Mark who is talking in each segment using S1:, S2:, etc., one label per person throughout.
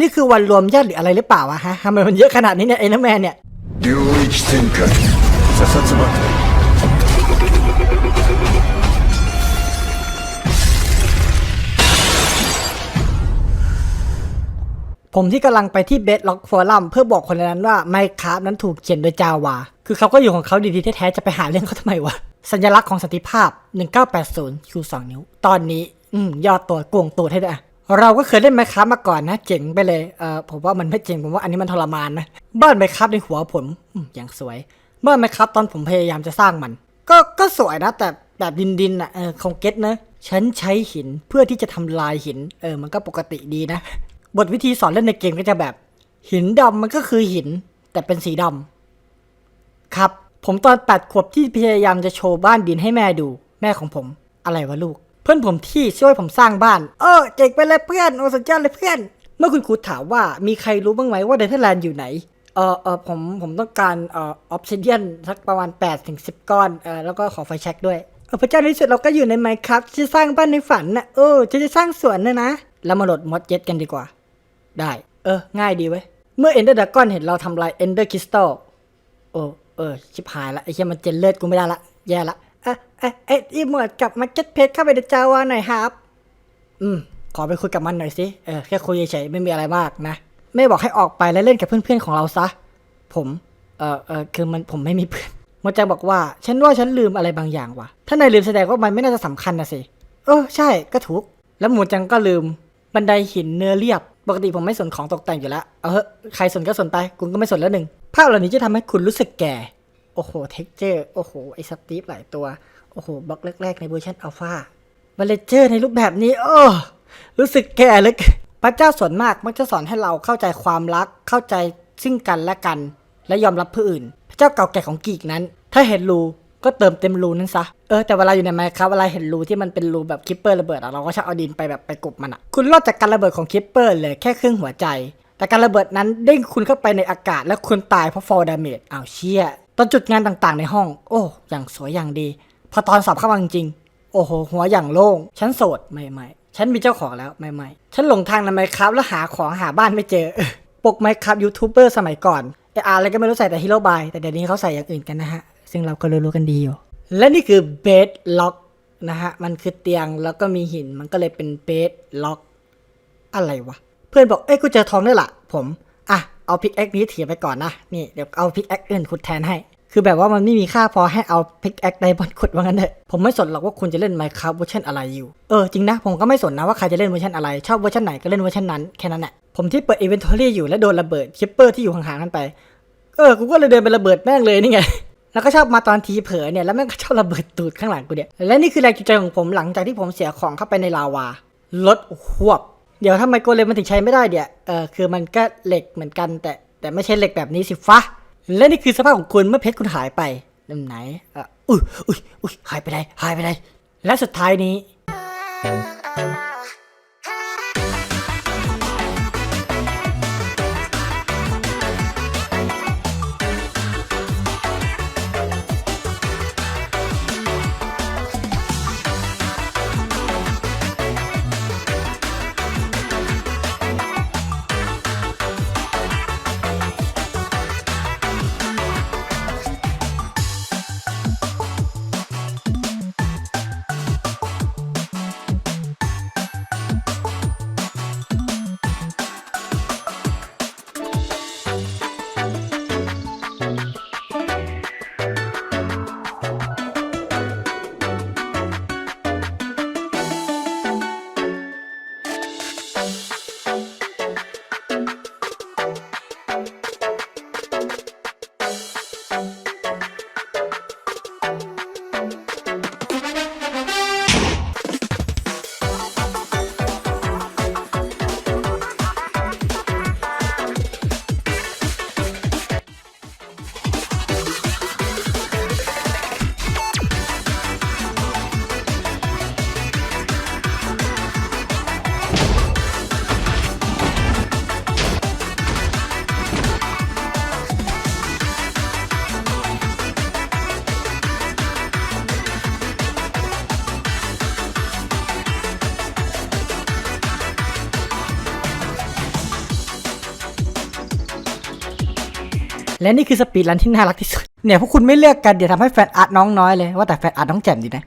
S1: นี่คือวันรวมญาติหรืออะไรหรือเปล่าวะฮะทำไมมันเยอะขนาดนี้เนี่ยไอ้น้ำแมนเนี่ย
S2: 領域展開査察バトル
S1: ผมที่กำลังไปที่เบสล็อกฟอรัมเพื่อบอกคนในนั้นว่าไมค์คราฟนั้นถูกเขียนโดยจาวา คือเขาก็อยู่ของเขาดีๆแท้ๆจะไปหาเรื่องเขาทำไมวะ สัญลักษณ์ของสันติภาพ 1980ชู2นิ้ว ตอนนี้ อืมยอดตัวกวงตัวให้ด้วยอะ เราก็เคยเล่นไมค์คราฟมาก่อนนะเจ๋งไปเลยเออผมว่ามันไม่เจ๋งผมว่าอันนี้มันทรมานนะบ้านไมค์คราฟในหัวผมอย่างสวยบ้านไมค์คราฟตอนผมพยายามจะสร้างมัน ก็ก็สวยนะ แต่แบบดินดินอะเออคงเก็ตนะฉันใช้หินเพื่อที่จะทำลายหิน เออ มันก็ปกติดีนะ บทวิธีสอนเล่นในเกมก็จะแบบ หินดำมันก็คือหิน แต่เป็นสีดำครับ ผมตอนแปดขวบที่พยายามจะโชว์บ้านดินให้แม่ดู แม่ของผม อะไรวะลูก เพื่อนผมที่ช่วยผมสร้างบ้าน เออเจ๋งไปเลยเพื่อนโอ้สุดยอดเลยเพื่อน เมื่อคุณครูถามว่ามีใครรู้บ้างไหมว่าเดนเทอร์แลนด์อยู่ไหนเออเออผมผมต้องการเออออฟซิเดียนสักประมาณ8ถึง10 ก้อนเออแล้วก็ขอไฟแช็กด้วยเออพระเจ้าในที่สุดเราก็อยู่ในไมค์ครับจะสร้างบ้านในฝันนะเออจะจะสร้างสวนนะนะแล้วมาโหลดมอดเจ็ตกันดีกว่า ได้ เออ ง่ายดีเว้ย เมื่อเอนเดอร์ดากอนเห็นเราทำลายเอนเดอร์คริสตัลโอ้เออ ชิบหายละไอ้เชี่ยมันเจนเลือดกูไม่ได้ละ แย่ละ อะเอะเอ็ดอีหมวดกับมาร์เก็ตเพจเข้าไปในจาวาหน่อยครับ อืม ขอไปคุยกับมันหน่อยสิ เออ แค่คุยเฉยๆไม่มีอะไรมากนะ ไม่บอกให้ออกไปแล้วเล่นกับเพื่อนๆของเราซะ ผม เออเออคือมันผมไม่มีเพื่อนมดจังบอกว่า ฉันว่าฉันลืมอะไรบางอย่างว่ะ ถ้านายลืมแสดงว่ามันไม่น่าจะสำคัญนะสิ เออ ใช่ ก็ถูก แล้วหมูจังก็ลืม บันไดหินเนื้อเรียบ ปกติผมไม่สนของตกแต่งอยู่แล้ว เออ ใครสนก็สนไป คุณก็ไม่สนแล้วหนึ่ง ภาพเหล่านี้จะทำให้คุณรู้สึกแก่ โอ้โหเท็กเจอร์โอ้โหไอสตีฟหลายตัว โอ้โหบล็อกแรกๆในเวอร์ชันอัลฟาบัลเลเจอร์ในรูปแบบนี้ โอ้ รู้สึกแก่เลยพระเจ้าส่วนมากมักจะสอนให้เราเข้าใจความรัก เข้าใจซึ่งกันและกัน และยอมรับผู้อื่น พระเจ้าเก่าแก่ของกีกนั้น ถ้าเห็นรูก็เติมเต็มรูนั้นซะ เออแต่เวลาอยู่ในไมค์ครับเวลาเห็นรูที่มันเป็นรูแบบคิปเปอร์ระเบิดอะเราก็ชอบเอาดินไปแบบไปกบมันอะคุณรอดจากการระเบิดของคิปเปอร์เลยแค่ครึ่งหัวใจ แต่การระเบิดนั้นเด้งคุณเข้าไปในอากาศ และคุณตายเพราะฟอร์ดาเมจอ้าวเชี่ย ตอนจุดงานต่างๆในห้อง โอ้อย่างสวยอย่างดี พอตอนสอบเข้ามาจริงๆโอ้โห หัวอย่างโล่ง ฉันโสดไม่ไม่ฉันมีเจ้าของแล้วไม่ไม่ฉันหลงทางในไมครับแล้วหาของหาบ้านไม่เจอ ปกไมค์ครับยูทูบเบอร์สมัยก่อนไออาร์อะไรก็ไม่รู้ใส่แต่ฮีโร่บาย แต่เดี๋ยวนี้เขาใส่อย่างอื่นกันนะฮะ ซึ่งเราก็รู้ๆกันดีอยู่ และนี่คือเบสล็อกนะฮะ มันคือเตียงแล้วก็มีหิน มันก็เลยเป็นเบสล็อก อะไรวะ เพื่อนบอก เอ้ย กูเจอทองด้วยล่ะ ผม เอาพิกแอคนี้ถียไปก่อนนะ นี่เดี๋ยวเอาพิกแอคอื่นขุดแทนให้ คือแบบว่ามันไม่มีค่าพอให้เอาพิกแอคไดบอนขุดว่างั้นเถอะ ผมไม่สนหรอกว่าคุณจะเล่น Minecraft เวอร์ชันอะไรอยู่ เออจริงนะ ผมก็ไม่สนนะว่าใครจะเล่นเวอร์ชันอะไร ชอบเวอร์ชันไหนก็เล่นเวอร์ชันนั้นแค่นั้นแหละ ผมที่เปิดอีเวนทอรี่อยู่และโดนระเบิดคิปเปอร์ที่อยู่ห่างๆกันไป เออ กูก็เลยเดินไประเบิดแม่งเลยนี่ไงแล้วก็ชอบมาตอนทีเผลอเนี่ยแล้วแม่งก็ชอบระเบิดตูดข้างหลังกูเนี่ยและนี่คือแรงจูงใจของผมหลังจากที่ผมเสียของเข้าไปในลาวาลดหวบ เดี๋ยวทำไมโกเลมมันถึงใช้ไม่ได้เดี๋ยวเออคือมันก็เหล็กเหมือนกัน แต่แต่ไม่ใช่เหล็กแบบนี้สิฟะและนี่คือสภาพของคุณเมื่อเพชรคุณหายไปลำไหนเอออุ้ยอุ้ยอุ้ยหายไปไหนหายไปไหนและสุดท้ายนี้ และนี่คือสปีดรันที่น่ารักที่สุด เนี่ยพวกคุณไม่เลือกกันเดี๋ยวทำให้แฟนอาร์ตน้องน้อยเลยว่าแต่แฟนอาร์ตน้องแจ่มดีนะ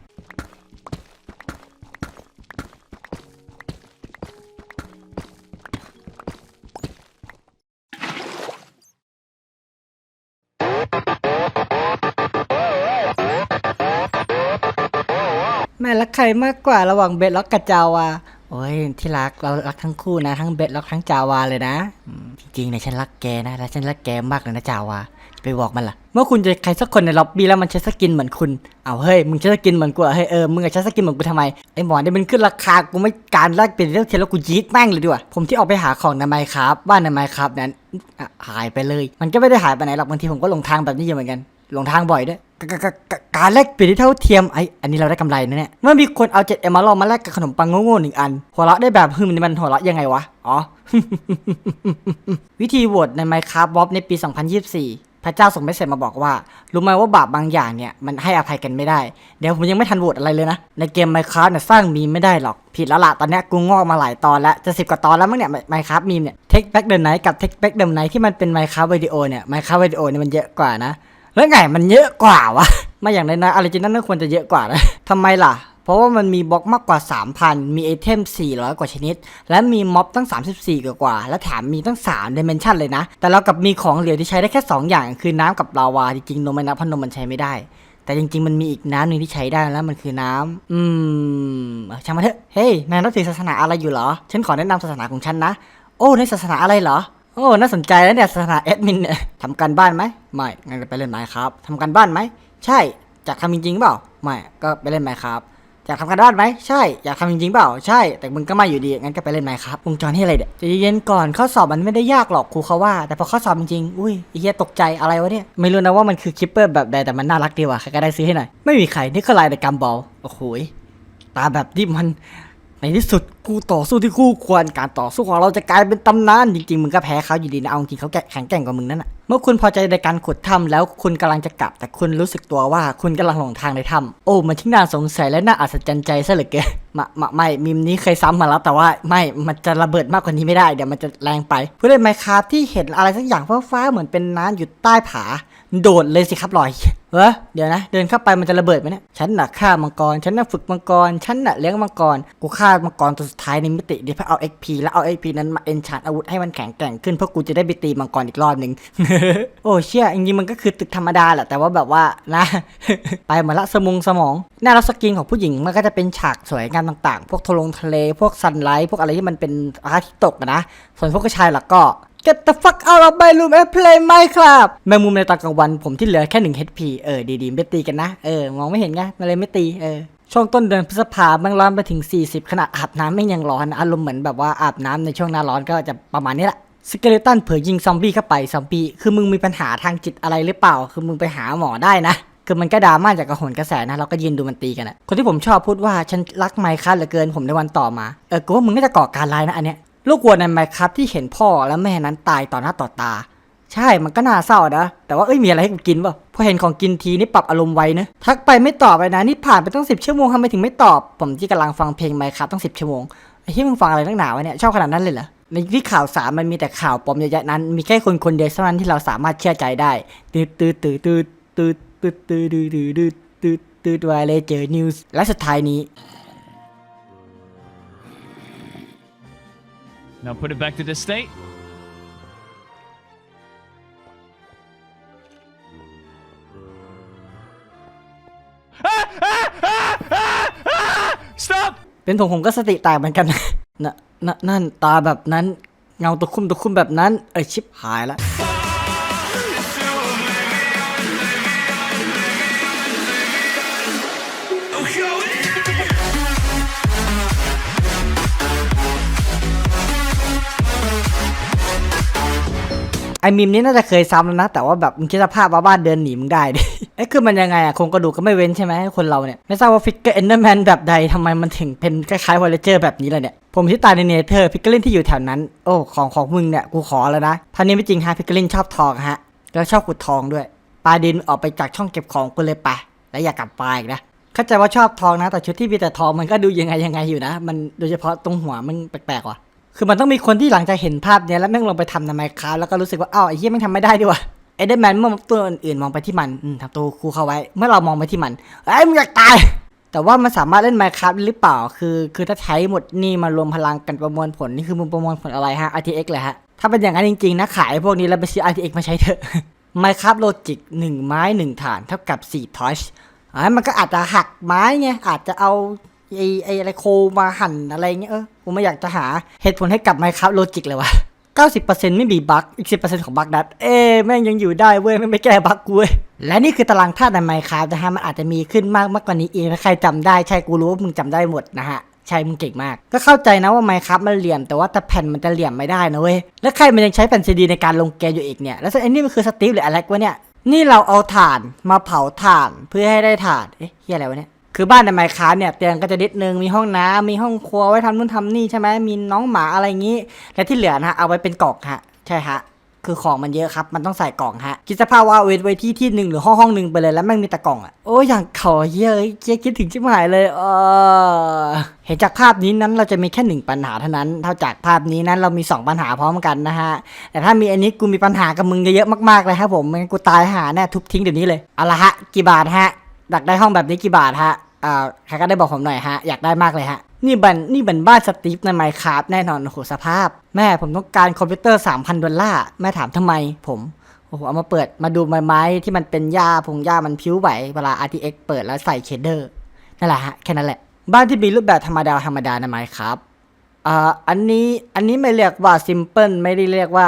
S1: แม่รักใครมากกว่าระหว่างเบสล็อกกับจาวา โอ้ยที่รักเรารักทั้งคู่นะ ทั้งเบสล็อกทั้งจาวาเลยนะอืมจริงๆเนี่ยฉันรักแกนะและฉันรักแกมากเลยนะจาวาจะไปบอกมันล่ะเมื่อคุณจะใครสักคนในล็อบบี้แล้วมันใช้สกินเหมือนคุณเอาเฮ้ยมึงใช้สกินเหมือนกูเหรอเฮ้ยเออมึงอะใช้สกินเหมือนกูทำไมไอหมอนี่มันขึ้นราคากูไม่การแลกเปลี่ยนเรื่องเทแล้วกูยีดแม่งเลยดีกว่าผมที่ออกไปหาของในไมค์ครับบ้านในไมค์ครับนั้นอะหายไปเลย มันก็ไม่ได้หายไปไหนหรอกบางทีผมก็หลงทางแบบนี้อยู่เหมือนกัน หลงทางบ่อยด้วยกกกการแลกเปลี่ยนที่เท่าเทียมไออันนี้เราได้กำไรนะเนี่ยเมื่อมีคนเอาเจ็ดเอมอลมาแลกกับขนมปังโง่ๆหนึ่งอัน หัวเราะได้แบบฮึมมันหัวเราะยังไงวะ อ๋อ วิธีโหวตใน Minecraft w o p ในปี 2024 พระเจ้าส่งเมสเซจมาบอกว่า รู้ไหมว่าบาปบางอย่างเนี่ย มันให้อภัยกันไม่ได้ เดี๋ยวผมยังไม่ทันโหวตอะไรเลยนะ ในเกม Minecraft เนี่ยสร้างมีไม่ได้หรอก ผิดแล้วล่ะตอนนี้กูงอกมาหลายตอนแล้วจะสิบกว่าตอนแล้วมั้งเนี่ย Minecraft มีเนี่ย Take Back the Night กับ Take Back the Night ที่มันเป็น Minecraft Video เนี่ย Minecraft Video เนี่ยมันเยอะกว่านะ แล้วไงมันเยอะกว่าวะมาอย่างใน้อยๆออริจินัลน่าควรจะเยอะกว่านะทำไมล่ะ เพราะว่ามันมีบล็อกมากกว่า 3,000 มีไอเทม 400 กว่าชนิด และมีม็อบตั้ง 34 กว่ากว่า และแถมมีตั้ง3 d i เมนชันเลยนะ แต่เรากับมีของเหลือที่ใช้ได้แค่ 2 อย่าง คือน้ำกับลาวา จริงๆนมไม่นับเพราะนมมันใช้ไม่ได้ แต่จริง ๆ มันมีอีกน้ำหนึ่งที่ใช้ได้แล้วมันคือน้ำอืมช่างมาเถอะ เฮ้ยนายนับถือศาสนาอะไรอยู่เหรอ ฉันขอแนะนำศาสนาของฉันนะ โอ้ในศาสนาอะไรเหรอ โอ้น่าสนใจแล้วเนี่ยศานาแอดมินเนี่ยทำการบ้านไหมไม่งั้นไปเล่นไมค์ครับทำการบ้านไหมใช่อยากทำจริงๆเปล่าไม่ก็ไปเล่นไมค์ครับอยากทำการบ้านไหมใช่อยากทำจริงๆเปล่าใช่ แต่มึงก็ม่อยู่ดีงั้นก็ไปเล่นไมค์ครับวงจรที่อะไรเด็ดใจะเย็นก่อนข้อสอบมันไม่ได้ยากหรอกครูเขาว่า แต่พอข้อสอบจริงๆอุ้ยไอ้เหี้ยตกใจอะไรวะเนี่ยไม่รู้นะว่ามันคือคิปเปอร์แบบใดแต่มันน่ารักดีว่ะใครก็ได้ซื้อให้หน่อยไม่มีใครนี่คือลายในกัมบอลโอ้โหตาแบบที่มัน ในที่สุดกูต่อสู้ที่คู่ควรการต่อสู้ของเราจะกลายเป็นตำนานจริงๆมึงก็แพ้เขาอยู่ดีนะเอาจริงเขาแข็งแกร่งกว่ามึงนั่นแหะเมื่อคุณพอใจในการขุดถ้ำแล้วคุณกำลังจะกลับ แต่คุณรู้สึกตัวว่าคุณกำลังหลงทางในถ้ำโอ้มันช่างน่าสงสัยและน่าอัศจรรย์ใจซะเหลือเกินมามาไม่มิมนี้เคยซ้ำมาแล้วแต่ว่าไม่มันจะระเบิดมากกว่านี้ไม่ได้เดี๋ยวมันจะแรงไปผู้เล่นไมค์คราที่เห็นอะไรสักอย่างฟ้าๆเหมือนเป็นน้ำอยู่ใต้ผา โดดเลยสิครับลอย เฮ้ยเดี๋ยวนะ เดินเข้าไปมันจะระเบิดไหมเนี่ย ฉันน่ะฆ่ามังกร ฉันน่ะฝึกมังกร ฉันน่ะเลี้ยงมังกร กูฆ่ามังกรตัวสุดท้ายในมิติเดี๋ยวเพื่อเอา XP แล้วเอา XP นั้นมาเอนชานอาวุธให้มันแข็งแกร่งขึ้นเพื่อกูจะได้ไปตีมังกรอีกรอบหนึ่งโอ้เชี่ยจริงๆมันก็คือตึกธรรมดาแหละแต่ว่าแบบว่านะ ไปมาละสมองสมอง หน้ารักสกินของผู้หญิงมันก็จะเป็นฉากสวยงามต่างๆ พวกทะลงทะเล พวกซันไลท์ พวกอะไรที่มันเป็นอาทิตย์ตกนะ ส่วนพวกผู้ชายล่ะก็ Get the fuck out of my room and play Minecraft แมงมุมในตอนกลางวันผมที่เหลือแค่หนึ่ง HP เออดีๆไม่ตีกันนะ เออ มองไม่เห็นไงมันเลยไม่ตีเออช่วงต้นเดือนพฤษภาแมันร้อนไปถึง 40 ขนาดอาบน้ำไม่ยังร้อน อารมณ์เหมือนแบบว่าอาบน้ำในช่วงหน้าร้อนก็จะประมาณนี้แหละสเกเลตันเผยยิงซอมบี้เข้าไปซอมบี้คือมึงมีปัญหาทางจิตอะไรหรือเปล่า คือมึงไปหาหมอได้นะ คือมันก็ดราม่าจากกระหนกระแสนะ เราก็ยืนดูมันตีกันอะคนที่ผมชอบพูดว่าฉันรักไมค์คัสเหลือเกินผมในวันต่อมา เออกูว่ามึงน่าจะก่อการร้ายนะอันเนี้ย ลูกวัวในไมค์คัสที่เห็นพ่อและแม่นั้นตายต่อหน้าต่อตา ใช่มันก็น่าเศร้านะ แต่ว่าเอ้ยมีอะไรให้กูกินเปล่าพอเห็นของกินทีนี่ปรับอารมณ์ไว้นะทักไปไม่ตอบเลยนะนี่ผ่านไปตั้งสิบชั่วโมงทำไมถึงไม่ตอบ ผมที่กำลังฟังเพลงไมค์คัสต้องสิบชั่วโมงไอ้ที่มึงฟังอะไรตั้งหนาวะเนี่ยชอบขนาดนั้นเลยเหรอในที่ข่าวสารมันมีแต่ข่าวปลอมเยอะแยะนั้น มีแค่คนคนเดียวเท่านั้นที่เราสามารถเชื่อใจได้ตืดตืดตืดตืดตืดตืดตืดตืดตืดตืดตืดตืดวายเลยเจอนิวส์และสุดท้ายนี้
S3: Now put it back to the state. Stop!
S1: เป็นผมผมก็สติแตกเหมือนกันนะนะนั่นตาแบบนั้น เงาตะคุ่มตะคุ่มแบบนั้น เอ้ยชิบหายละ ไอมิมนี่น่าจะเคยซ้ำแล้วนะ แต่ว่าแบบมึงคิดสภาพว่าบ้านเดินหนีมึงได้ดิเอ้คือมันยังไงอะโครงกระดูกก็ไม่เว้นใช่ไหมคนเราเนี่ยไม่ทราบว่าฟิกเกอร์เอนเดอร์แมนแบบใดทำไมมันถึงเป็นคล้ายๆวอลเลเจอร์แบบนี้เลยเนี่ยผมที่ตายในเนเธอร์พิกเกอร์ลินที่อยู่แถวนั้นโอ้ของของมึงเนี่ยกูขอแล้วนะท่านี้ไม่จริงฮะพิกเกอร์ลินชอบทองฮะแล้วชอบขุดทองด้วยปลาดินออกไปจากช่องเก็บของกูเลยไปแล้วอย่ากลับมาอีกนะเข้าใจว่าชอบทองนะ แต่ชุดที่มีแต่ทองมันก็ดูยังไงยังไงอยู่นะ มันโดยเฉพาะตรงหัวมันแปลกๆว่ะ คือมันต้องมีคนที่หลังจากเห็นภาพเนี้ยแล้วแม่งลงไปทำในไมค์คราฟแล้วก็รู้สึกว่าอ้าวไอ้เหี้ยแม่งทำไม่ได้ดีว่ะเอเดอร์แมนเมื่อตัวอื่นๆมองไปที่มันอืมทำตัวคูเข้าไว้ เมื่อเรามองไปที่มันเอ้มึงอยากตาย แต่ว่ามันสามารถเล่น Minecraft ได้หรือเปล่า คือ คือถ้าใช้หมดนี่มารวมพลังกันประมวลผลนี่คือมึงประมวลผลอะไรฮะ RTX เลยฮะ ถ้าเป็นอย่างนั้นจริงๆนะขายพวกนี้แล้วไปซื้อ RTX มาใช้เถอะ Minecraft Logic 1 ไม้ 1 ฐานเท่ากับ4ทอชอ่ามันก็อาจจะหักไม้ไงอาจจะเอา ไอ้ไอ้อะไรโคมาหั่นอะไรเงี้ยเออผมไม่อยากจะหาเหตุผลให้กลับ Minecraft Logic เลยวะ90%ไม่มีบั๊กอีก 10%ของบั๊กนัดเอ้แม่งยังอยู่ได้เว้ย ไม่ไม่แก้บั๊กกูเว้ย และนี่คือตารางธาตุใน Minecraft นะฮะ มันอาจจะมีขึ้นมากมากกว่านี้เอีกถ้าใครจำได้ ใช่กูรู้ว่ามึงจำได้หมดนะฮะ ใช่มึงเก่งมาก ก็เข้าใจนะว่า Minecraft มันเหลี่ยมแต่ว่าแต่แผ่นมันจะเหลี่ยมไม่ได้นะเว้ย แล้วใครมันยังใช้แผ่นซีดีในการลงเกมอยู่อีกเนี่ย แล้วไอ้นี่มันคือสตีฟหรืออะไรวะเนี่ย นี่เราเอาถ่านมาเผาถ่านเพื่อให้ได้ถ่าน เอ๊ะเฮียอะไรวะเนี่ย คือบ้านในไมค์ค a f t เนี่ยเตียงก็จะนิดนึงมีห้องน้ำมีห้องครัวไว้ทำนู่นทำนี่ใช่ไหมมีน้องหมาอะไรอย่างนี้ และที่เหลือนะฮะเอาไว้เป็นกล่องฮะใช่ฮะคือของมันเยอะครับ มันต้องใส่กล่องฮะ คิดสภาพว่าเว้ไว้ที่ที่หนึ่งหรือห้องห้องหนึ่งไปเลยแล้วแม่งมีแต่กล่องอะ โอ้ยอย่างขอเยอะเจ๊คิดถึงชิบหายเลย เออ เห็นจากภาพนี้นั้นเราจะมีแค่หนึ่งปัญหาเท่านั้น เท่าจากภาพนี้นั้นเรามีสองปัญหาพร้อมกันนะฮะ แต่ถ้ามีอันนี้กูมีปัญหากับมึงเยอะมากๆเลยครับผมม่งั้นกูตายหาแน่ทุบทิ้งเดี๋ยวนี้เลย เอาละฮะ กี่บาทฮะ ดักได้ห้องแบบนี้กี่บาทฮะ อ่าใครก็ได้บอกผมหน่อยฮะ อยากได้มากเลยฮะ นี่บันนี่บันบ้านสตีฟในไมค์ค a f t แน่นอนโอ้โหสภาพ แม่ผมต้องการคอมพิวเตอร์3,000ดอลลาร์แม่ถามทำไมผมโอ้โหเอามาเปิดมาดูไม้ไม้ที่มันเป็นหญ้าพงหญ้ามันพิ้วไหวเวลา RTX เปิดแล้วใส่เชดเดอร์นั่นแหละฮะแค่นั้นแหละ บ้านที่มีรูปแบบธรรมดาธรรมดานะไมค์ครับอ่าอันนี้อันนี้ไม่เรียกว่า simple ไม่ได้เรียกว่า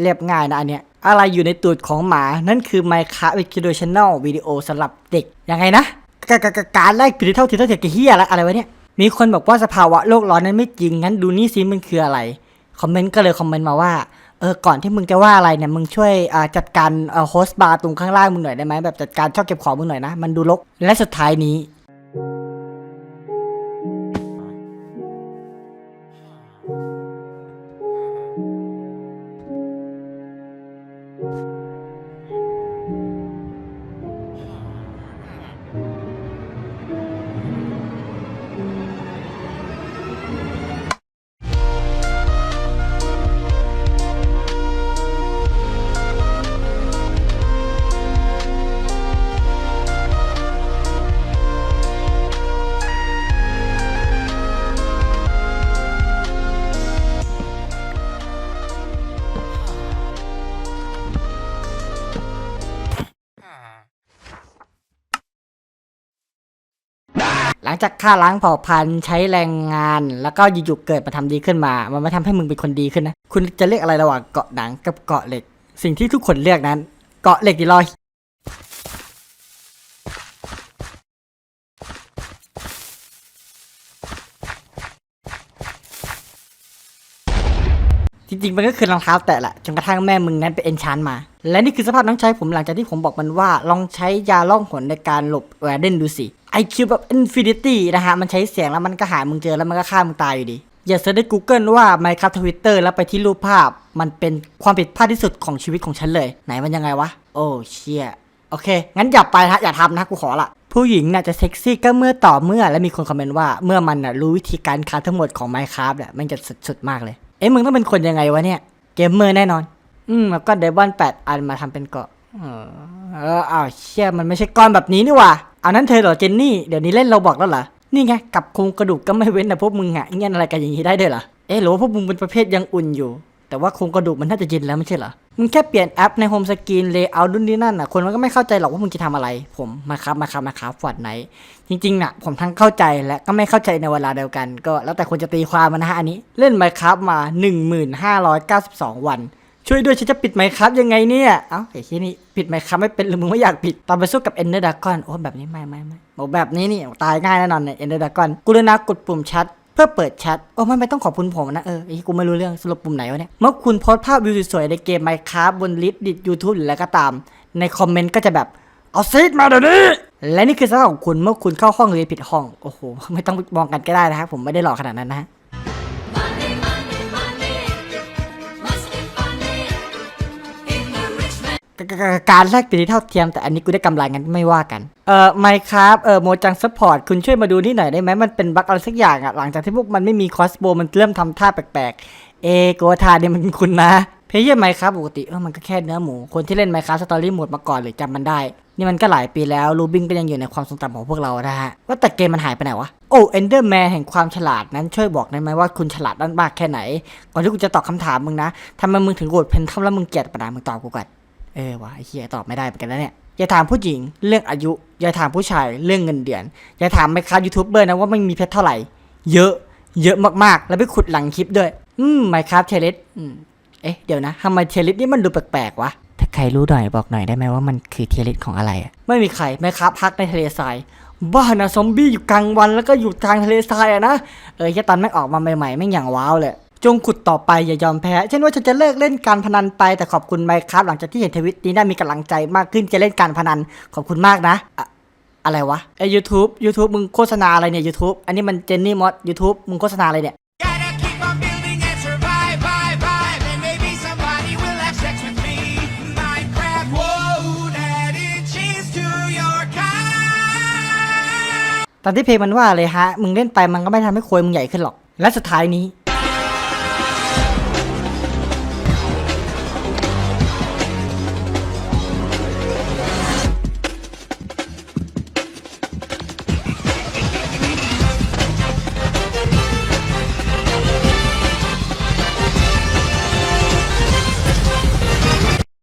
S1: เรียบง่ายนะอันเนี้ยอะไรอยู่ในตูดของหมา นั่นคือ Minecraft Educational Video สำหรับเด็กยังไงนะ การแลกปิดเท่าทีเท่าเทียกเฮียอะไรอะไรวะเนี่ย มีคนบอกว่าสภาวะโลกร้อนนั้นไม่จริง งั้นดูนี่ซิมันคืออะไร คอมเมนต์ก็เลยคอมเมนต์มาว่า เออ ก่อนที่มึงจะว่าอะไรเนี่ย มึงช่วยอ่าจัดการอ่อโฮสต์บาร์ตรงข้างล่างมึงหน่อยได้ไหมแบบจัดการช่องเก็บของมึงหน่อยนะ มันดูรก และสุดท้ายนี้ ฆ่าล้างเผ่าพันธุ์ใช้แรงงาน แล้วก็อยู่ๆเกิดมาทำดีขึ้นมา มันไม่ทำให้มึงเป็นคนดีขึ้นนะ คุณจะเลือกอะไรระหว่างเกาะหนังกับเกาะเหล็ก สิ่งที่ทุกคนเลือกนั้น เกาะเหล็กดีรอย จริงๆ มันก็คือรองเท้าแตะแหละจนกระทั่งแม่มึงนั้นไปเอนชานมา และนี่คือสภาพน้องชายผมหลังจากที่ผมบอกมันว่า ลองใช้ยาล่องหนในการหลบแวร์เดนดูสิไอคิวแบบอินฟินิตี้นะฮะ มันใช้เสียงแล้วมันก็หามึงเจอแล้วมันก็ฆ่ามึงตายอยู่ดี อย่าเสิร์ชใน Google ว่า Minecraft Twitter แล้วไปที่รูปภาพ มันเป็นความผิดพลาดที่สุดของชีวิตของฉันเลย ไหนมันยังไงวะ โอ้เชี่ยโอเค งั้นอย่าไปฮะอย่าทำนะกูขอละผู้หญิงน่ะจะเซ็กซี่ก็เมื่อต่อเมื่อและมีคนคอมเมนต์ว่าเมื่อมันน่ะรู้วิธีการค้าทั้งหมดของ Minecraft เนี่ยมันจะสุดๆมากเลย เอ๊ะมึงต้องเป็นคนยังไงวะเนี่ย เกมเมอร์แน่นอน อืมแล้วก็เดบอนแปดอันมาทำเป็นเกาะเออเอออ้าวเชี่ยมันไม่ใช่ก้อนแบบนี้นี่หว่าเอานั้นเธอเหรอเจนนี่ เดี๋ยวนี้เล่นเราบอกแล้วเหรอ นี่ไงกับโครงกระดูกก็ไม่เว้นแต่พวกมึงอะเงี้ยอะไรกันอย่างนี้ได้ด้วยเหรอ เอ๊ะหรือว่าพวกมึงเป็นประเภทยังอุ่นอยู่ แต่ว่าโครงกระดูกมันน่าจะเย็นแล้วไม่ใช่เหรอ มึงแค่เปลี่ยนแอปในโฮมสกรีนเลเยอร์นู่นนี่นั่นอะ คนมันก็ไม่เข้าใจหรอกว่ามึงจะทำอะไร ผมมาครับมาครับมาครับฟอร์ดไนจริงๆน่ะ ผมทั้งเข้าใจและก็ไม่เข้าใจในเวลาเดียวกัน ก็แล้วแต่คนจะตีความมันนะฮะอันนี้ เล่นไมครับมา 1592 วัน ช่วยด้วยฉันจะปิดไมครับยังไงเนี่ย เอ้าไอ้ที่นี่ปิดไมครับไม่เป็นหรือมึงไม่อยากปิด ตอนไปสู้กับเอนเดอร์ดากอนโอ้แบบนี้ไม่ไม่ไม่โอ้แบบนี้นี่ตายง่ายแน่นอนเนี่ยเอนเดอร์ดากอนกูเลยนะกดปุ่มแชท เพื่อเปิดแชทโอ้ไม่ไม่ต้องขอบคุณผมนะ เออไอ้กูไม่รู้เรื่องสรุปปุ่มไหนวะเนี่ย เมื่อคุณโพสภาพวิวสวยๆในเกมไมครับบนลิสต์ดิดยูทูบหรืออะไรก็ตาม ในคอมเมนต์ก็จะแบบเอาซีดมาเดี๋ยวนี้ และนี่คือสภาพของคุณเมื่อคุณเข้าห้องเรียนผิดห้อง โอ้โห ไม่ต้องมองกันก็ได้นะครับผมไม่ได้หลอกขนาดนั้นนะ การแลกเปลี่ยนที่เท่าเทียมแต่อันนี้กูได้กำไรงั้นไม่ว่ากัน เอ่อไมครับเอ่อโมจังซัพพอร์ตคุณช่วยมาดูนี่หน่อยได้ไหมมันเป็นบั๊กอะไรสักอย่างอะหลังจากที่พวกมันไม่มีคอสโบมันเริ่มทำท่าแปลกๆ เอโกว่าเนี่ยมันคุณนะเพย์เยอร์ไมครับปกติเออมันก็แค่เนื้อหมู คนที่เล่นไมครับสตอรี่หมดมาก่อนหรือจำมันได้ นี่มันก็หลายปีแล้วรูบินก็ยังอยู่ในความทรงจำของพวกเรานะฮะว่าแต่เกมมันหายไปไหนวะโอ้เอนเดอร์แมนแห่งความฉลาดนั้นช่วยบอกได้ไหมว่าคุณฉลาดด้านมากแค่ไหนก่อนที่กูจะตอบคำถามมึงนะทำไมมึงถึงโหวตเพนทัมแล้วมึงเกลียดปนะมึงตอบกูก่อน เออวะไอ้เหี้ยตอบไม่ได้เหมือนกันแล้วเนี่ยอย่าถามผู้หญิงเรื่องอายุ อย่าถามผู้ชายเรื่องเงินเดือน อย่าถามไมครับยูทูบเบอร์นะว่ามันมีเพชรเท่าไหร่ เยอะ เยอะมากๆ แล้วไปขุดหลังคลิปด้วย อืมไมครับเทเลสอืมเอ๊ะเดี๋ยวนะทำไมเทเลสนี่มันดูแปลกๆวะ ถ้าใครรู้หน่อยบอกหน่อยได้ไหมว่ามันคือเทเลสของอะไรอะไม่มีใครไมครับพักในทะเลทราย บ้านะซอมบี้อยู่กลางวันแล้วก็อยู่กลางทะเลทรายอะนะ เออแค่ตอนแม่งออกมาใหม่ๆแม่งอย่างว้าวเลย จงขุดต่อไปอย่ายอมแพ้ เช่นว่าฉันจะเลิกเล่นการพนันไปแต่ขอบคุณไมครับหลังจากที่เห็นทวิตนี้ได้มีกำลังใจมากขึ้นจะเล่นการพนันขอบคุณมากนะอะอะไรวะไอยูทูบยูทูบมึงโฆษณาอะไรเนี่ยยูทูบอันนี้มันเจนนี่มอสยูทูบมึงโฆษณาอะไรเนี่ย
S4: Gotta keep on building and survive, vibe, vibe, and maybe somebody will have sex with me. Minecraft, whoa, adding cheese to your kind.
S1: ตามที่เพลงมันว่าเลยฮะ มึงเล่นไปมันก็ไม่ทำให้ควยมึงใหญ่ขึ้นหรอก และสุดท้ายนี้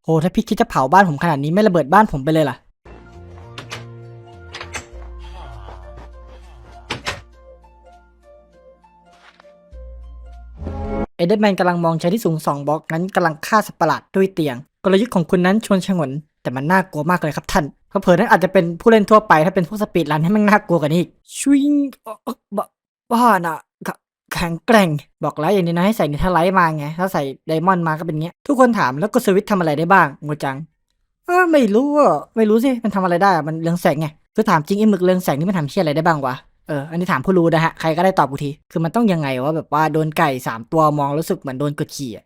S1: โหถ้าพี่คิดจะเผาบ้านผมขนาดนี้ไม่ระเบิดบ้านผมไปเลยล่ะ เอเดนแมนกำลังมองชายที่สูงสองบล็อกนั้นกำลังฆ่าสัตว์ประหลาดด้วยเตียง กลยุทธ์ของคุณนั้นชวนชงน แต่มันน่ากลัวมากเลยครับท่านเพราะเผลอนั้นอาจจะเป็นผู้เล่นทั่วไปถ้าเป็นพวกสปีดรันให้มันน่ากลัวกว่านี้อีกชวิงบ้าน่ะ แข็งแกร่ง บอกแล้วอย่างนี้นะให้ใส่นิทไลท์มาไง ถ้าใส่ไดมอนด์มาก็เป็นเงี้ย ทุกคนถามแล้วก็สวิตช์ทำอะไรได้บ้างโงจังเออไม่รู้อะไม่รู้สิ มันทำอะไรได้ มันเรืองแสงไง คือถามจริงไอ้หมึกเรืองแสงนี่มันทำเชี่ยอะไรได้บ้างวะ เออ อันนี้ถามผู้รู้นะฮะ ใครก็ได้ตอบกูที คือมันต้องยังไงวะแบบว่าโดนไก่สามตัวมองรู้สึกเหมือนโดนกดขี่อะ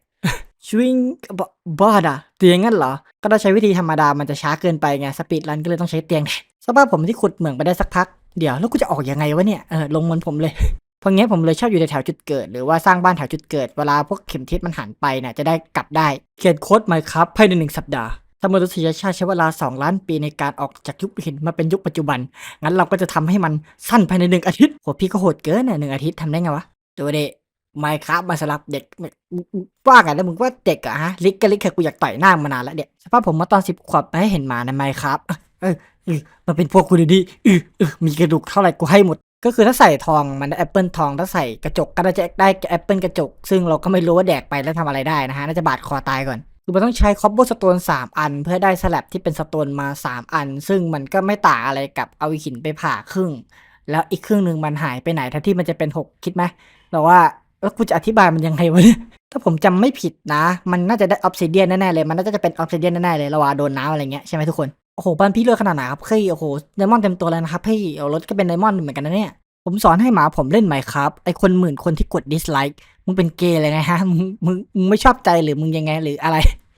S1: ชวิงบบ้าด่ะเตียงงั้นเหรอ ก็ต้องใช้วิธีธรรมดา มันจะช้าเกินไปไง สปีดรันก็เลยต้องใช้เตียงสภาพผมที่ขุดเหมืองไปได้สักพัก เดี๋ยวแล้วกูจะออกยังไงวะเนี่ย เออลงมือนผมเลย ราะงี้ผมเลยชอบอยู่ในแถวจุดเกิด หรือว่าสร้างบ้านแถวจุดเกิด เวลาพวกเข็มทิศมันหันไปเนี่ยจะได้กลับได้ เขียนโค้ดไหมครับภายในหนึ่งสัปดาห์ถ้ามนุษยชาติใช้เวลา 2 ล้านปีในการออกจากยุคหินมาเป็นยุคปัจจุบัน งั้นเราก็จะทำให้มันสั้นภายในหนึ่งอาทิตย์โหพี่ก็โหดเกินน่ะหนึ่งอาทิตย์ทำได้ไงวะดูดิไมครับมาสลับเด็กว่าไงแล้วมึงว่าเด็กอะฮะลิกกับลิกเคยกูอยากต่อยหน้ามานานแล้วเนี่ยสภาพผมมาตอนสิบขวบไม่ให้เห็นหมาในไมครับเออมันเป็นพวกกูดีๆเออมีกระดูกเท่าไหร่กูให้หมด ก็คือถ้าใส่ทองมันแอปเปิลทองถ้าใส่กระจกก็จะได้แอปเปิลกระจก ซึ่งเราก็ไม่รู้ว่าแดกไปแล้วทำอะไรได้นะฮะ น่าจะบาดคอตายก่อน คือมันต้องใช้คอ b โบสโตน3 อัน เพื่อได้สลับที่เป็นสโตนมา 3 อัน ซึ่งมันก็ไม่ต่างอะไรกับเอาหินไปผ่าครึ่ง แล้วอีกครึ่งหนึ่งมันหายไปไหนทั้งที่มันจะเป็น 6 คิดไหมแต่ว่าแล้วกูจะอธิบายมันยังไงวะเนี่ยถ้าผมจำไม่ผิดนะ มันน่าจะได้ออฟซิเดียนแน่ๆเลย มันน่าจะเป็นออฟซิเดียนแน่ๆเลยระหว่างโดนน้ำอะไรเงี้ยใช่ไหมทุกคน โอ้โหบ้านพี่เลือกขนาดไหนครับพี่โอ้โหไดมอนด์เต็มตัวเลยนะครับพี่เอารถก็เป็นไดมอนด์เหมือนกันนะเนี่ย ผมสอนให้หมาผมเล่นไหมครับไอคนหมื่นคนที่กดดิสไลค์มึงเป็นเกย์เลยไงฮะมึงมึงมึงไม่ชอบใจหรือมึงยังไงหรืออะไร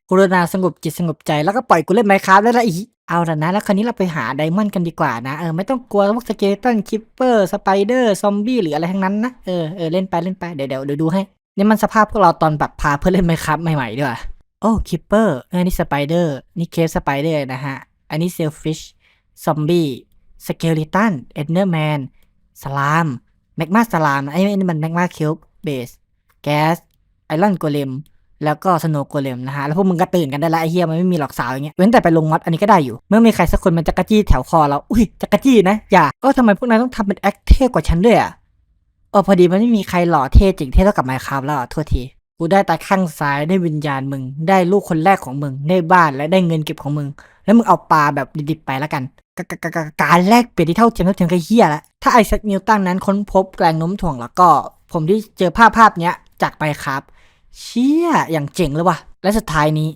S1: กรุณาสงบจิตสงบใจแล้วก็ปล่อยกูเล่นไหมครับได้วละอีเอาละนะ แล้วคราวนี้เราไปหาไดมอนด์กันดีกว่านะ เออ ไม่ต้องกลัวพวกสเกตันคิปเปอร์สไปเดอร์ ซอมบี้หรืออะไรทั้งนั้นนะ เออเออเล่นไปเล่นไป เดี๋ยวเดี๋ยวเดี๋ยวดูให้ นี่มันสภาพพวกเราตอนแบบพาเพื่อเล่นไหมครับ ใหม่ๆด้วยโอ้คิปเปอร์เออนี่สไปเดอร์นี่เคฟสไปเดอร์นะฮะ อันนี้เซลฟิชซอมบี้สเกลิตันเอ็นเดอร์แมนสลามแมกมาสลามไอ้นี่มันแมกมาคิวบ์เบสแก๊สไอรอนโกเลมแล้วก็สโนโกเลมนะฮะ แล้วพวกมึงก็ตื่นกันได้ละไอเฮียมันไม่มีหลอกสาวอย่างเงี้ย เว้นแต่ไปลงม็อดอันนี้ก็ได้อยู่ เมื่อมีใครสักคนมันจักระจี้แถวคอเรา อุ้ยจักระจี้นะ อย่าเออทำไมพวกนายต้องทำเป็นแอคเท่กว่าฉันด้วยอะเออพอดีมันไม่มีใครหล่อเท่จริงเท่เท่ากับไมค์ครับแล้วอะโทษที กูได้ตาข้างซ้ายได้วิญญาณมึง ได้ลูกคนแรกของมึง ได้บ้านและได้เงินเก็บของมึง แล้วมึงเอาปลาแบบดิบๆไปแล้วกันกกกการแลกเปลี่ยนที่เท่าเทียมเท่าเทียมกับเฮียละถ้าไอแซคนิวตันนั้นค้นพบแรงโน้มถ่วงแล้วก็ ผมที่เจอภาพภาพเนี้ยจากไปครับ เชี่ยอย่างเจ๋งเลยว่ะและสุดท้ายนี้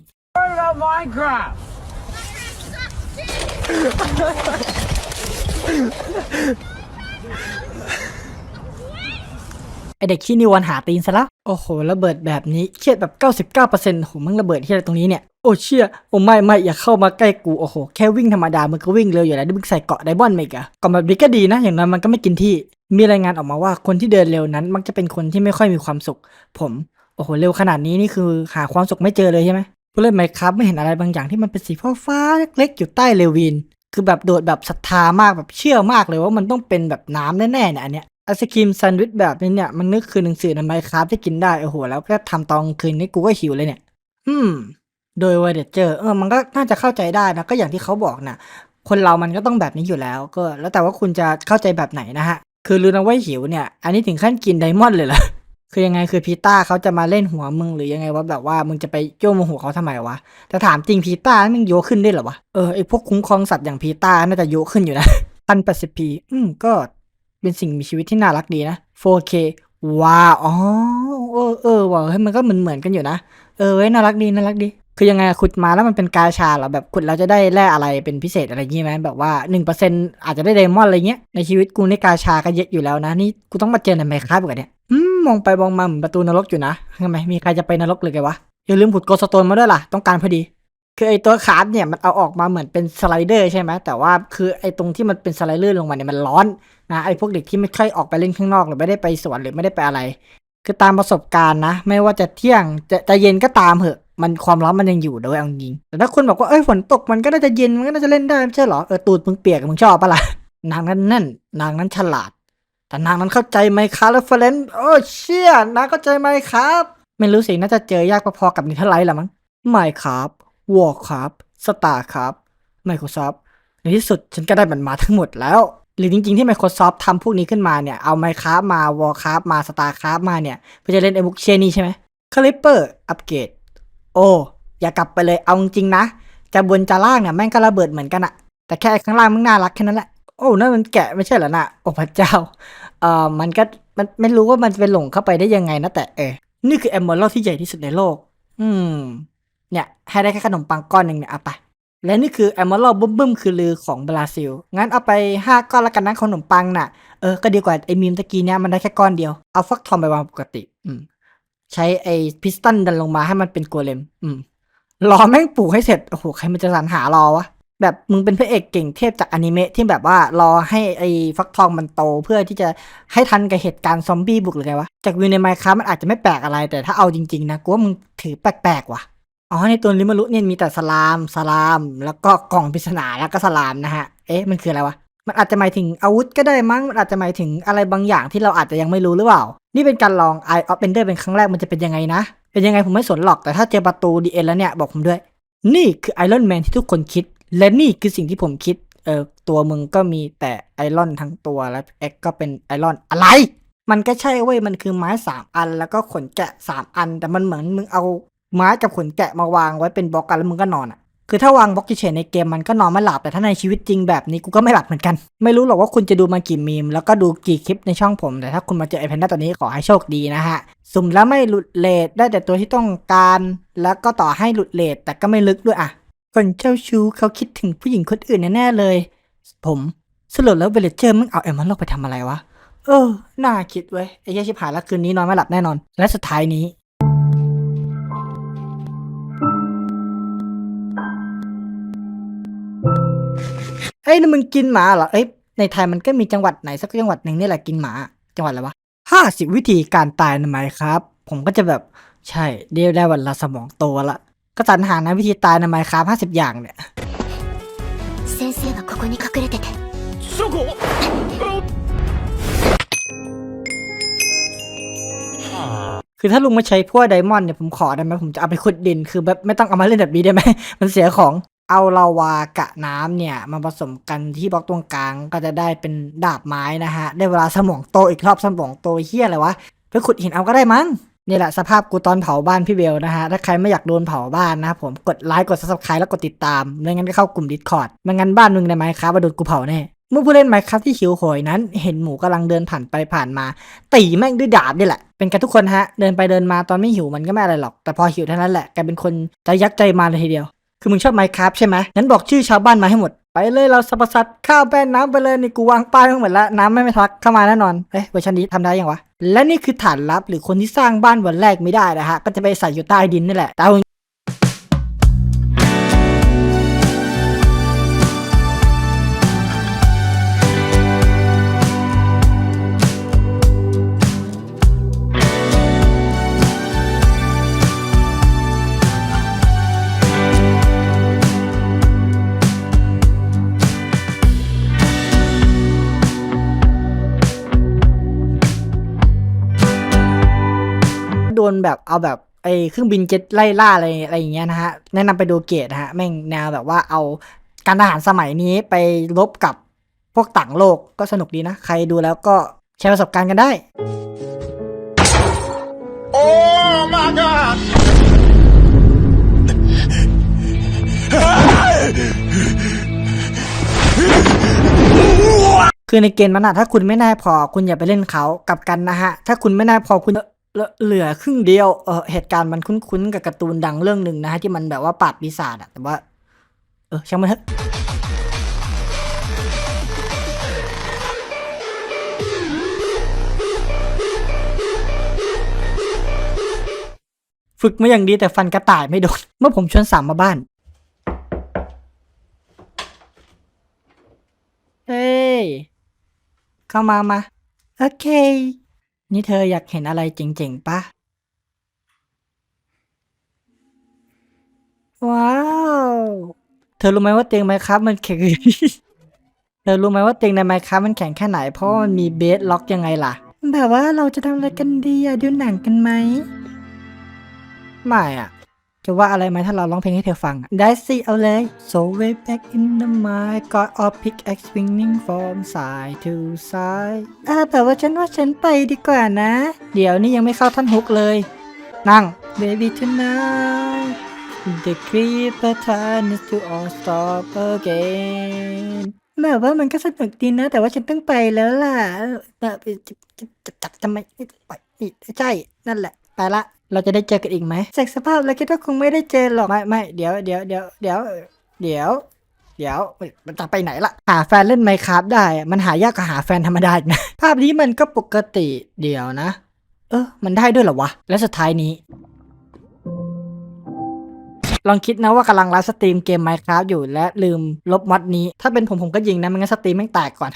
S1: ไอเด็กขี้นิวันหาตีนซะแล้ว โอ้โหระเบิดแบบนี้เครียดแบบ 99%โหมึงระเบิดที่อะไรตรงนี้เนี่ยโอ้เชี่ยโอ้ไม่ไม่อย่าเข้ามาใกล้กูโอ้โหแค่วิ่งธรรมดามันก็วิ่งเร็วอยู่แล้วมึงใส่เกาะไดบอนด์มาอีกอะก่อนแบบนี้ก็ดีนะ อย่างนั้นมันก็ไม่กินที่ มีรายงานออกมาว่าคนที่เดินเร็วนั้น มักจะเป็นคนที่ไม่ค่อยมีความสุข ผมโอ้โหเร็วขนาดนี้นี่คือหาความสุขไม่เจอเลยใช่ไหมผู้เล่นไมครับไม่เห็นอะไรบางอย่างที่มันเป็นสีฟ้าๆเล็กๆอยู่ใต้เลวินคือแบบโดดแบบศรัทธามากแบบเชื่อมากเลยว่ามันต้องเป็นแบบน้ำแน่ๆเนี่ยอันเนี้ย ไอศครีมแซนด์วิชแบบนี้เนี่ยมันนึกคือหนังสือในไมครับที่กินได้โอ้โหแล้วก็ทำตอนกลางคืนนี่กูก็หิวเลยเนี่ย อืม โดยว่าเดเจอเออมันก็น่าจะเข้าใจได้นะก็อย่างที่เขาบอกนะคนเรามันก็ต้องแบบนี้อยู่แล้ว ก็แล้วแต่ว่าคุณจะเข้าใจแบบไหนนะฮะ คือรู้นะว่าหิวเนี่ย อันนี้ถึงขั้นกินไดมอนด์เลยเหรอคือยังไงคือพีต้าเขาจะมาเล่นหัวมึงหรือยังไงว่าแบบว่ามึงจะไปโยมหัวเขาทำไมวะแต่ถามจริงพีต้ามึงโยขึ้นได้เหรอวะเออไอพวกคุ้มครองสัตว์อย่างพีต้าน่าจะโยขึ้นอยู่นะพันแปดสิบพีอืมก็ เป็นสิ่งมีชีวิตที่น่ารักดีนะ 4K ว้าวอ๋อ เออเออว่ะเฮ้ยมันก็เหมือนเหมือนกันอยู่นะ เออเว้ยน่ารักดีน่ารักดี คือยังไงขุดมาแล้วมันเป็นกาชาเหรอแบบขุดแล้วจะได้แร่อะไรเป็นพิเศษอะไรอย่างงี้ไหมแบบว่าหนึ่งเปอร์เซ็นอาจจะได้ไดมอนด์อะไรเงี้ย ในชีวิตกูในกาชาก็เยอะอยู่แล้วนะ นี่กูต้องมาเจอในไมค์ครับแบบเนี่ยอืมมองไปมองมาเหมือนประตูนรกอยู่นะทำไมมีใครจะไปนรกเลยไงวะ อย่าลืมขุดโกสโตนมาด้วยล่ะ ต้องการพอดี คือไอตัวคาร์ดเนี่ยมันเอาออกมาเหมือนเป็นสไลเดอร์ใช่ไหมแต่ว่าคือไอตรงที่มันเป็นสไลเดอร์ลงมาเนี่ยมันร้อนนะไอพวกเด็กที่ไม่ค่อยออกไปเล่นข้างนอกหรือไม่ได้ไปสวนหรือไม่ได้ไปอะไร คือตามประสบการณ์นะ ไม่ว่าจะเที่ยงจะจะเย็นก็ตามเหอะ มันความร้อนมันยังอยู่โดยเอาจริงแต่ถ้าคุณบอกว่าเอ้ยฝนตกมันก็น่าจะเย็นมันก็น่าจะเล่นได้ไม่ใช่เหรอเออตูดมึงเปียกมึงชอบปะล่ะนางนั้นนั่นนางนั้นฉลาด แต่นางนั้นเข้าใจไหมครับแล้วเฟรนซ์โอ้เชี่ยนางเข้าใจไหมครับ ไม่รู้สิน่าจะเจอยากพอๆกับนิทไลท์ละมั้งไม่ครับ วอร์ครับสตาร์ครับ Microsoft ในที่สุดฉันก็ได้มันมาทั้งหมดแล้ว หรือจริงๆที่ Microsoft ทำพวกนี้ขึ้นมาเนี่ย เอา Minecraft มา Warcraft มา StarCraft มาเนี่ยเพื่อจะเล่นไอ้บุกเชนี่ใช่ไหม Clipper อัปเกรดโอ้อย่ากลับไปเลยเอาจริงๆนะจะบนจะล่างเนี่ยแม่งก็ระเบิดเหมือนกันอะแต่แค่ข้างล่างมึงน่ารักแค่นั้นแหละโอ้นั่นมันแกะไม่ใช่เหรอนะโอ้พระเจ้าเอ่อมันก็มันไม่รู้ว่ามันจะไปหลงเข้าไปได้ยังไงนะแต่เออนี่คือ Emerald ที่ใหญ่ที่สุดในโลก อืม เนี่ยให้ได้แค่ขนมปังก้อนหนึ่งเนี่ยเอาไป และนี่คือ e m e r a l d บึ้มบึ้มคือลือของบราซิล งั้นเอาไป 5 ก้อนละกันนะขนมปังน่ะ เออ ก็ดีกว่าไอ้มีมตะกี้เนี่ยมันได้แค่ก้อนเดียว เอาฟักทองไปวางปกติ อืม ใช้ไอ้พิสตันดันลงมาให้มันเป็นโกเลม อืม รอแม่งปลูกให้เสร็จ โอ้โห ใครมันจะสรรหารอวะ แบบมึงเป็นพระเอกเก่งเทพจากอนิเมะที่แบบว่ารอให้ไอ้ฟักทองมันโตเพื่อที่จะให้ทันกับเหตุการณ์ซอมบี้บุกหรือไงวะ จากวิวในไมค์ครับมันอาจจะไม่แปลกอะไร แต่ถ้าเอาจริงๆนะกูว่ามึงถือแปลกๆว่ะ อ๋อ ในตัวลิมารุเนี่ยมีแต่สลาม สลาม แล้วก็กล่องปริศนาแล้วก็สลามนะฮะ เอ๊ะ มันคืออะไรวะ มันอาจจะหมายถึงอาวุธก็ได้มั้ง มันอาจจะหมายถึงอะไรบางอย่างที่เราอาจจะยังไม่รู้หรือเปล่า นี่เป็นการลอง Eye of Ender เป็นครั้งแรกมันจะเป็นยังไงนะ เป็นยังไงผมไม่สนหรอก แต่ถ้าเจอประตูดีเอ็นแล้วเนี่ยบอกผมด้วย นี่คือไอรอนแมนที่ทุกคนคิด และนี่คือสิ่งที่ผมคิด เออ ตัวมึงก็มีแต่ไอรอนทั้งตัวแล้วเอ็กก็เป็นไอรอนอะไรมันก็ใช่เว้ย มันคือไม้สามอัน แล้วก็ขนแกะสามอัน แต่มันเหมือนมึงเอา ไม้กับขนแกะมาวางไว้เป็นบล็อกกันแล้วมึงก็นอนอะคือถ้าวางบล็อกเฉยๆในเกมมันก็นอนไม่หลับแต่ถ้าในชีวิตจริงแบบนี้กูก็ไม่หลับเหมือนกัน ไม่รู้หรอกว่าคุณจะดูมากี่มีม แล้วก็ดูกี่คลิปในช่องผม แต่ถ้าคุณมาเจอไอแพนด้าตัวนี้ขอให้โชคดีนะฮะ สุ่มแล้วไม่หลุดเลทได้แต่ตัวที่ต้องการ แล้วก็ต่อให้หลุดเลทแต่ก็ไม่ลึกด้วยอะคนเจ้าชู้เขาคิดถึงผู้หญิงคนอื่นแน่เลย ผมสรุปแล้วเวลเจอร์มึงเอาแอมมันลอกไปทำอะไรวะเออ น่าคิดเว้ยไอ้เหี้ยชิบหายแล้วคืนนี้นอนไม่หลับแน่นอน และสุดท้ายนี้ อ้ยนี่มึงกินหมาเหรอ เอ้ย ในไทยมันก็มีจังหวัดไหนสักจังหวัดหนึ่งนี่แหละกินหมา จังหวัดอะไรวะห้าสิบวิธีการตายนะไหมครับ ผมก็จะแบบ ใช่เดียวได้วันละสมองโตละ ก็สรรหานะวิธีตายในไมค์ครับห้าสิบอย่างเนี่ย
S5: 先生はここに隠れてて
S4: そこ
S1: คือถ้าลุงมาใช้พวกไดมอนด์เนี่ยผมขอได้ไหมผมจะเอาไปขุดดิน คือแบบไม่ต้องเอามาเล่นแบบนี้ได้ไหม มันเสียของ เอาลาวากะน้ำเนี่ยมาผสมกันที่บล็อกตรงกลางก็จะได้เป็นดาบไม้นะฮะ ได้เวลาสมองโตอีกรอบสมองโตเฮียอะไรวะไปขุดหินเอาก็ได้มั้งนี่แหละสภาพกูตอนเผาบ้านพี่เบลนะฮะ ถ้าใครไม่อยากโดนเผาบ้านนะครับผมกดไลค์กด subscribe แล้วกดติดตามไม่งั้นก็เข้ากลุ่ม Discord ไม่งั้นบ้านมึงในไมค์ครับมาโดนกูเผาแน่เมื่อผู้เล่นไมค์ครับที่หิวโหยนั้น เห็นหมูกำลังเดินผ่านไปผ่านมา ตีแม่งด้วยดาบนี่แหละ เป็นกันทุกคนฮะ เดินไปเดินมาตอนไม่หิวมันก็ไม่อะไรหรอก แต่พอหิวเท่านั้นแหละกลายเป็นคนใจยักษ์ใจมาเลยทีเดียว คือมึงชอบไมค์ครับใช่ไหมงั้นบอกชื่อชาวบ้านมาให้หมด ไปเลยเราสรรพสัตว์ข้าวแป้นน้ำไปเลยนี่กูวางป้ายทั้งหมดแล้วน้ำไม่ไม่ทักเข้ามาแน่นอนเอ้ยเวอร์ชันนี้ทำได้ยังวะและนี่คือฐานลับหรือคนที่สร้างบ้านวันแรกไม่ได้นะฮะก็จะไปใส่อยู่ใต้ดินนี่แหละแต่ นแบบเอาแบบไอ้เครื่องบินเจ็ตไล่ล่าอะไรอะไรอย่างเงี้ยนะฮะแนะนำไปดูเกตนะฮะแม่งแนวแบบว่าเอาการทหารสมัยนี้ไปรบกับพวกต่างโลกก็สนุกดีนะ ใครดูแล้วก็แชร์ประสบการณ์กันได้
S4: Oh my god!
S1: คือในเกมนั้นอะถ้าคุณไม่น่าพอคุณอย่าไปเล่นเขากลับกันนะฮะ ถ้าคุณไม่น่าพอคุณ เหลือเหลือครึ่งเดียวเออเหตุการณ์มันคุ้นๆกับการ์ตูนดังเรื่องหนึ่งนะฮะที่มันแบบว่าปราบปีศาจอะแต่ว่า เออช่างมันเถอะฝึกมาอย่างดีแต่ฟันกระต่ายไม่โดน เมื่อผมชวนสามมาบ้าน เฮ้ย เข้ามามา โอเค นี่เธออยากเห็นอะไรเจ๋งๆปะ ว้าว เธอรู้ไหมว่าเตียงไมครับมันแข็ง เธอรู้ไหมว่าเตียงในไมครับมันแข็งแค่ไหน เพราะว่ามันมีเบสล็อกยังไงล่ะ แบบว่าเราจะทำอะไรกันดีอะดูหนังกันไหม ไม่อะ จะว่าอะไรไหมถ้าเราร้องเพลงให้เธอฟังอะได้สิเอาเลย so way back in the mind got a pickaxe swinging from side to side เออแต่ว่าฉันว่าฉันไปดีกว่านะ เดี๋ยวนี้ยังไม่เข้าท่อนฮุกเลย นั่ง baby tonight the creeper turns to all stop again แบบว่ามันก็สนุกดีนะ แต่ว่าฉันต้องไปแล้วล่ะแบบจับทำไมไปอีกใช่ นั่นแหละ ไปละ เราจะได้เจอกันอีกไหมจากสภาพแล้วคิดว่าคงไม่ได้เจอหรอกไม่ไม่เดี๋ยวเดี๋ยวเดี๋ยวเดี๋ยวเดี๋ยวเดี๋ยวมันจะไปไหนล่ะ หาแฟนเล่นไมครับได้อะมันหายากกว่าหาแฟนธรรมดาอีกนะ ภาพนี้มันก็ปกติเดี๋ยวนะ เออ มันได้ด้วยเหรอวะ และสุดท้ายนี้ ลองคิดนะว่ากำลังไลฟ์สตรีมเกม Minecraft อยู่และลืมลบมอดนี้ ถ้าเป็นผมผมก็ยิงนะไมันงั้นสตรีมแม่งแตกก่อน